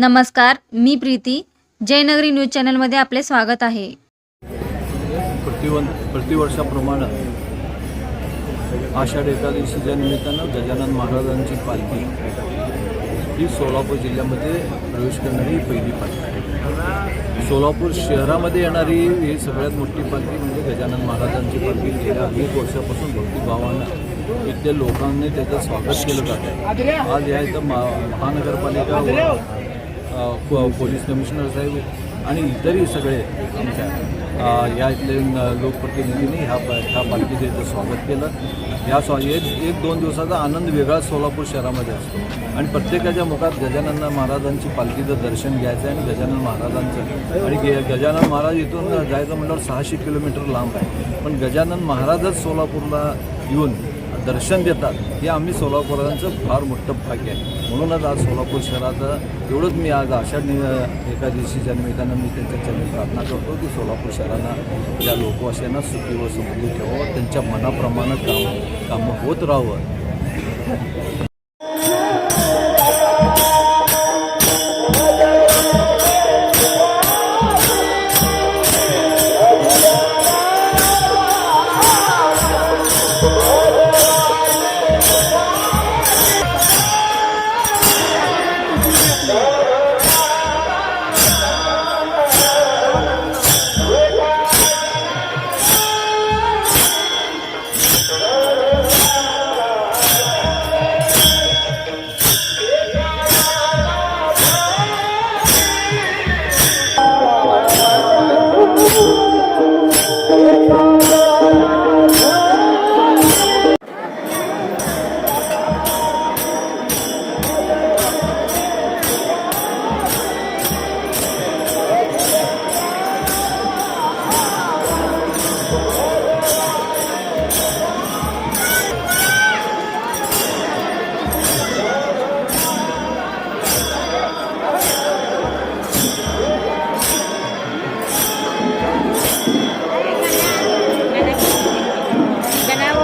नमस्कार मी प्रीती. जयनगरी न्यूज चॅनलमध्ये आपले स्वागत आहे. प्रतिवन प्रतिवर्षाप्रमाणे आषाढ एकादशीच्या निमित्तानं गजानन महाराजांची पालखी ही सोलापूर जिल्ह्यामध्ये प्रवेश करणारी पहिली पालखी सोलापूर शहरामध्ये येणारी ही सगळ्यात मोठी पालखी म्हणजे गजानन महाराजांची पालखी. गेल्या अनेक वर्षापासून भक्तिभावानं इथल्या लोकांनी त्याचं स्वागत केलं जात आहे. आज या इथं महानगरपालिका पोलीस कमिशनर साहेब आणि इतरही सगळे आमच्या या इथले लोकप्रतिनिधींनी ह्या प- ह्या पालखीचं इथं स्वागत केलं. या स्वा एक एक दोन दिवसाचा आनंद वेगळा सोलापूर शहरामध्ये असतो. आणि प्रत्येकाच्या मुखात गजानन महाराजांची पालखीचं दर्शन घ्यायचं आहे आणि गजानन महाराजांचं आणि गे गजानन महाराज इथून जायचं म्हटल्यावर सहाशे किलोमीटर लांब आहे. पण गजानन महाराजच सोलापूरला येऊन दर्शन देतात. हे आम्ही सोलापुरांचं फार मोठं भाग्य आहे. म्हणूनच आज सोलापूर शहरात एवढंच मी आज आषाढ नि एकादशीच्या निमित्तानं मी त्यांच्या चरणी प्रार्थना करतो की सोलापूर शहरांना या लोकवाशांना सुखी व समृद्धी ठेवावं त्यांच्या मनाप्रमाणे काम कामं होत राहावं.